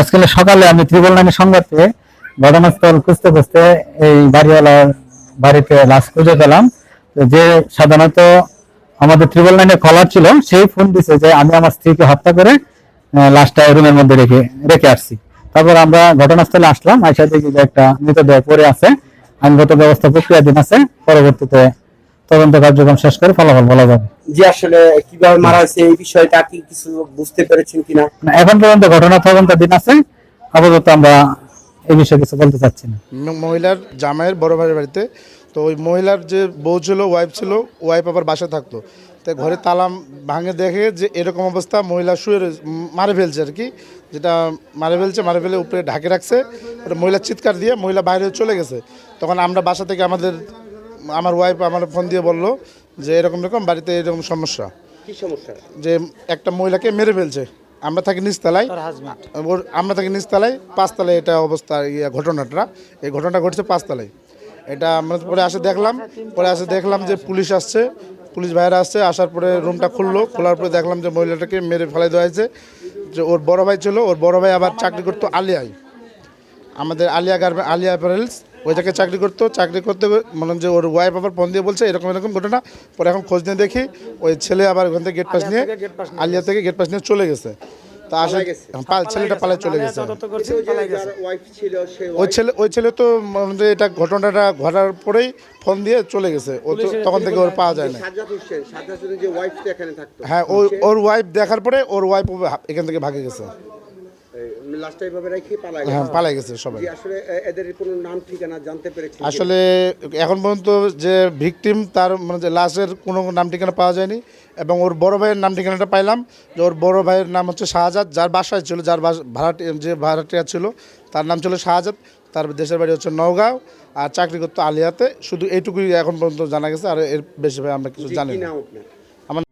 আজকাল সকালে আমি ত্রিপল নাইনের সংবাদ ঘটনাস্থল খুঁজতে খুঁজতে এই বাড়িওয়ালার বাড়িতে লাশ খুঁজে পেলাম। যে সাধারণত আমাদের ত্রিপল নাইনে কলার ছিল, সেই ফোন দিছে যে আমি আমার স্ত্রীকে হত্যা করে লাশটা রুমের মধ্যে রেখে রেখে আসছি। তারপর আমরা ঘটনাস্থলে আসলাম, আইসা দেখি যে একটা মৃতদেহ পড়ে আছে। আইনগত ব্যবস্থা প্রক্রিয়াধীন আছে, পরবর্তীতে তদন্ত কার্যক্রম শেষ করে ফলাফল বলা যাবে। যে আসলে কীভাবে মারা হয়েছে এই বিষয়টা কি কিছু বুঝতে পেরেছেন কিনা? এখন পর্যন্ত ঘটনা তদন্তাধীন আছে। আপাতত আমরা এই বিষয়ে কিছু বলতে চাচ্ছি না। মহিলার জামাইয়ের বড় ভাইয়ের বাড়িতে তো ওই মহিলার যে বউ ছিল ওয়াইফ ছিল ওয়াইফ আবার বাসায় থাকতো। তাই ঘরে তালাম ভাঙে দেখে যে এরকম অবস্থা মহিলা শুয়ে মারে ফেলছে আর কি। যেটা মারে ফেলছে মারে ফেলে উপরে ঢাকে রাখছে। ওটা মহিলা চিৎকার দিয়ে মহিলা বাইরে চলে গেছে। তখন আমরা বাসা থেকে আমাদের আমার ওয়াইফ আমার ফোন দিয়ে বলল যে এরকম এরকম বাড়িতে এরকম সমস্যা। কি সমস্যা? যে একটা মহিলাকে মেরে ফেলছে। আমরা থাকি নিচতলায়। ওর আমরা থাকি নিচতলায়। পাঁচতলায় এটা অবস্থা ইয়ে ঘটনাটা। এই ঘটনাটা ঘটছে পাঁচতলায়। এটা আমরা পরে আসে দেখলাম। পরে আসে দেখলাম যে পুলিশ আসছে। পুলিশ ভাইরা আসছে। আসার পরে রুমটা খুললো। খোলার পরে দেখলাম যে মহিলাটাকে মেরে ফেলাই দেওয়া হয়েছে। যে ওর বড় ভাই ছিল। ওর বড় ভাই আবার চাকরি করতো আলিয়ায়। আমাদের আলিয়া গার্মেন্ট আলিয়া অ্যাপারেলস ওই জায়গায় চাকরি করতো চাকরি করতে মনে হয় যে ওর ওয়াইফ আবার ফোন দিয়ে বলছে এরকম এরকম ঘটনা। পরে এখন খোঁজ নিয়ে দেখি ওই ছেলে আবার ওখান থেকে গেট পাস নিয়ে আলিয়া থেকে গেট পাস নিয়ে চলে গেছে। তা আসে পা- ছেলেটা পালায় চলে গেছে। ওই ছেলে ওই ছেলে তো মনে এটা ঘটনাটা ঘটার পরেই ফোন দিয়ে চলে গেছে। ও তো তখন থেকে ওর পাওয়া যায় না হ্যাঁ ওই ওর ওয়াইফ দেখার পরে ওর ওয়াইফ এখান থেকে ভাগে গেছে। রেখে হ্যাঁ পালাই গেছে সবাই। আসলে এদের কোনো নাম ঠিকানা জানতে পেরেছি। আসলে এখন পর্যন্ত যে ভিকটিম তার মানে যে লাশের কোনো নাম ঠিকানা পাওয়া যায়নি এবং ওর বড় ভাইয়ের নাম ঠিকানাটা পাইলাম। যে ওর বড় ভাইয়ের নাম হচ্ছে শাহজাদ যার বাসায় ছিল যার ভাড়াটি যে ভাড়াটিয়া ছিল তার নাম ছিল শাহজাদ। তার দেশের বাড়ি হচ্ছে নওগাঁও আর চাকরি করতো আলিয়াতে। শুধু এইটুকুই এখন পর্যন্ত জানা গেছে আর এর বেশি ভাই আমরা কিছু জানি না। আমার